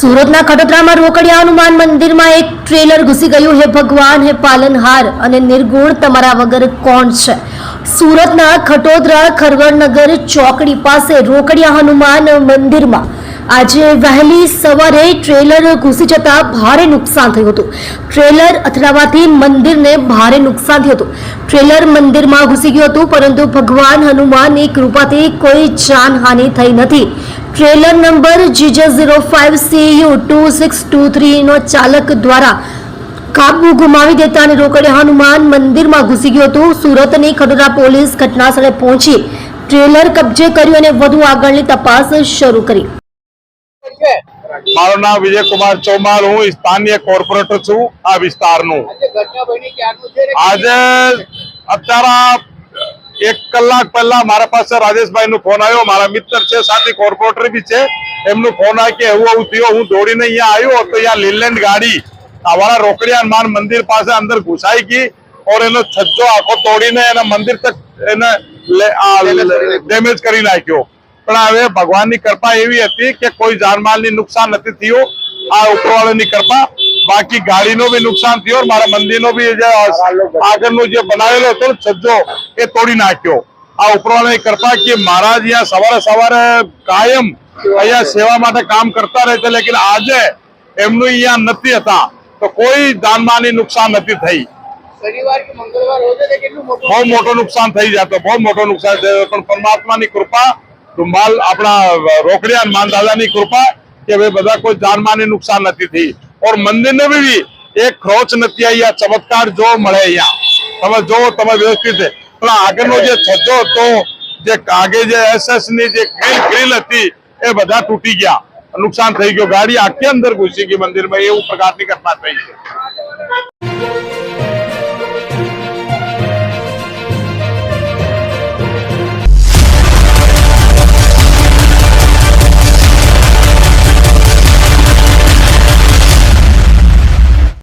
સુરતના ખટોદરામાં રોકડિયા હનુમાન મંદિરમાં એક ટ્રેલર ઘૂસી ગયું. હે ભગવાન, હે પાલનહાર અને નિર્ગુણ તમારા વગર કોણ છે? સુરતના ખટોદરા ખરવડનગર ચોકડી પાસે રોકડિયા હનુમાન મંદિરમાં આજે વહેલી સવારે ટ્રેલર ઘૂસી જતા ભારે નુકસાન થયું હતું. ટ્રેલર અથડાવાથી મંદિરને ભારે નુકસાન થયું હતું. ટ્રેલર મંદિરમાં ઘૂસી ગયું હતું, પરંતુ ભગવાન હનુમાનની કૃપાથી કોઈ જાનહાનિ થઈ નથી. Trailer number GJ zero five CU two six two થ્રીનો ચાલક દ્વારા કાબુ ગુમાવી દેતા અને રોકડે હનુમાન મંદિરમાં ઘૂસી ગયું હતું. સુરતની ખડોરા પોલીસ ઘટનાસ્થળે પહોંચી ટ્રેલર કબજે કર્યું અને વધુ આગળની તપાસ શરૂ કરી. મારું નામ વિજય કુમાર ચૌમાલ હું સ્થાનીય કોર્પોરેટર છું આ વિસ્તારનું. આજે અત્યારે એક કલાક પહેલા મારા પાસે રાજેશભાઈ નો ફોન આવ્યો. મારા મિત્ર છે સાથે કોર્પોરેટર બી છે. એમનો ફોન આવ્યો કે એવું એવું થયું હું દોડીને અહીંયા આવ્યો તો અહીંયા લીલેન્ડ ગાડી અમારા રોકડિયા માન મંદિર પાસે અંદર ઘુસાઈ ગઈ ઓર એનો છજ્જો આખો તોડીને એના મંદિર તક એને ડેમેજ કરી નાખ્યો. પણ હવે ભગવાનની કૃપા એવી હતી કે કોઈ જાનમાલની નુકસાન નથી થયું. આ ઉપરવાળાની કૃપા બાકી ગાડીનો બી નુકસાન થયો મારા મંદિરનો બી જે આગળનો જે બનાવેલો હતો છજ્જો એ તોડી નાખ્યો. આ ઉપરવાળાની કૃપા કે મહારાજ અહીંયા સવારે સવારે કાયમ અહીંયા સેવા માટે કામ કરતા રહે છે લેકિન આજે એમનું અહીંયા નથી હતા. તો કોઈ જાનમાલની નુકસાન નથી થઈ. બહુ મોટો નુકસાન થઈ જતો બહુ મોટો નુકસાન થયો પણ પરમાત્માની કૃપા ધુમાલ આપણા રોકડિયા માન દાદાની કૃપા કે ભાઈ બધા કોઈ જાનમાની નુકસાન નથી થઈ. ઓર મંદિરને બી એક ખરોચ નથી અહીંયા ચમત્કાર જોવા મળે અહીંયા તમે જોવો તમે વ્યવસ્થિત પણ આગળનો જે છજ્જો હતો જે આગે જે એસએસની જે ગ્રીલ હતી એ બધા તૂટી ગયા નુકસાન થઈ ગયું ગાડી આખી અંદર ઘૂસી ગઈ મંદિરમાં એવું પ્રકારની ઘટના થઈ છે